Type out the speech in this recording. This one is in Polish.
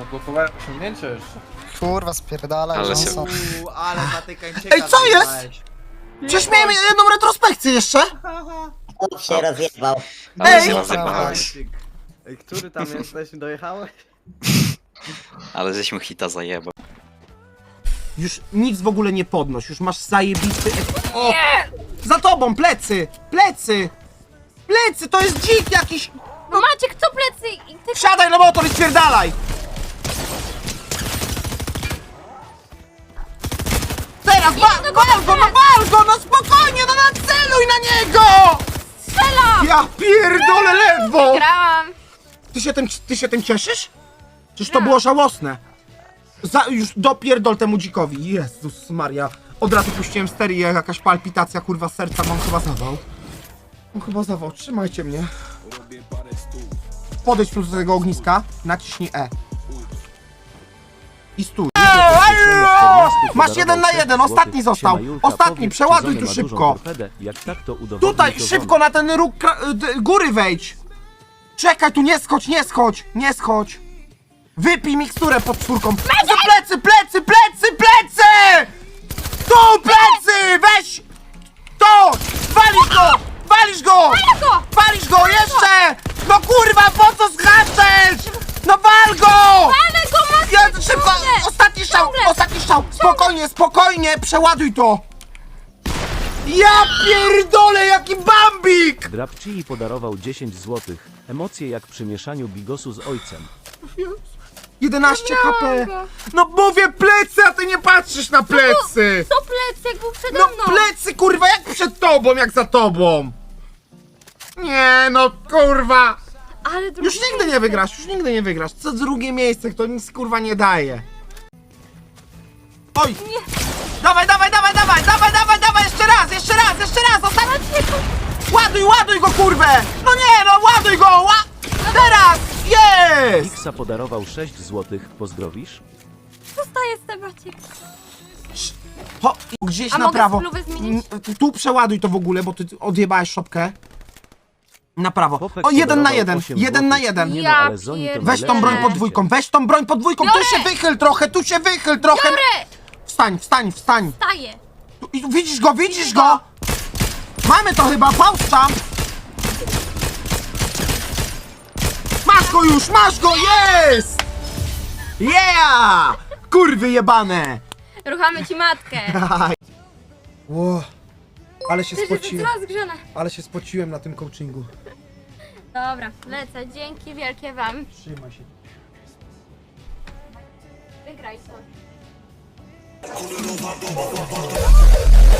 Odblokowałem osiągnięcie jeszcze. Kurwa, spierdalaj, Ale się- Johnson. Uuu, ale zatykańczyka Ej, co jest? zajebałeś. Przecież miałem jedną retrospekcję jeszcze! Chłop się rozjebał. Ale Ej! się rozjebałeś. Ej, który tam jesteś? Dojechałeś? Ale żeśmy hita zajebał. Już nic w ogóle nie podnoś, już masz zajebisty... ek- O! Za tobą, plecy! Plecy! Plecy, to jest dzik jakiś! No Maciek, co plecy? I ty... Wsiadaj na motor i spierdalaj! Teraz, go, no go, no spokojnie, no naceluj na niego! Strzelam! Ja pierdolę ledwo! Grałam. Ty się tym, ty się tym cieszysz? Przecież to było żałosne. Za, już dopierdol temu dzikowi. Jezus Maria. Od razu puściłem stery i jakaś palpitacja, kurwa, serca. Mam chyba zawał. Mam chyba zawał. Trzymajcie mnie. Podejdź tu do tego ogniska. Naciśnij E. I stój. Masz jeden na jeden, ostatni został. Ostatni, przeładuj tu szybko. Tutaj, szybko na ten róg kra- d- góry wejdź. Czekaj, tu nie schodź, nie schodź, nie schodź. Wypij miksturę pod czwórką. Plecy, plecy, plecy, plecy, plecy! Tu, plecy, weź! To! Walisz go! Walisz go! go! Walisz go, jeszcze! No kurwa, po co skaczesz? No wal go! Ale go! Ja, szybko, Spokojnie, spokojnie, przeładuj to! Ja pierdolę, jaki bambik! Drapci podarował 10 zł. Emocje jak przy mieszaniu bigosu z ojcem. 11 HP! go. No mówię plecy, a ty nie patrzysz na plecy! Co plecy, jak był przede No mną? plecy, kurwa, jak przed tobą, jak za tobą! Nie, no kurwa! Ale drugi Już nigdy nie wygrasz, już nigdy nie wygrasz. Co drugie miejsce, to nic kurwa nie daje. Oj! Dawaj, dawaj, dawaj, dawaj, dawaj, dawaj, dawaj, jeszcze raz, jeszcze raz, jeszcze raz, ostatni! Ładuj, ładuj go, kurwę! No nie, no ładuj go, ła... Teraz! Jest! Xa podarował 6 zł. Pozdrowisz? Zostaje z Maciek. Ho, gdzieś A na mogę prawo. spluwę zmienić? Tu przeładuj to w ogóle, bo ty odjebałeś szopkę. Na prawo. Popek O, jeden na podarował jeden, 8 jeden na złotych. jeden. Nie no, ale Zoni to Weź tą broń Biorę. podwójką, weź tą broń podwójką, tu Biorę. się wychyl trochę, tu się wychyl trochę. Biorę! Wstań, wstań, wstań. I tu, widzisz go, widzisz go? Mamy to chyba, Faustka. Masz go już, masz go, jest! Yeah! Kurwy jebane! Ruchamy ci matkę. Ło, ale się Ty, że spociłem, coraz grzana. ale się spociłem na tym coachingu. Dobra, lecę. Dzięki wielkie wam. Trzymaj się. Wygraj to. Kulu dolar dolar dolar dolar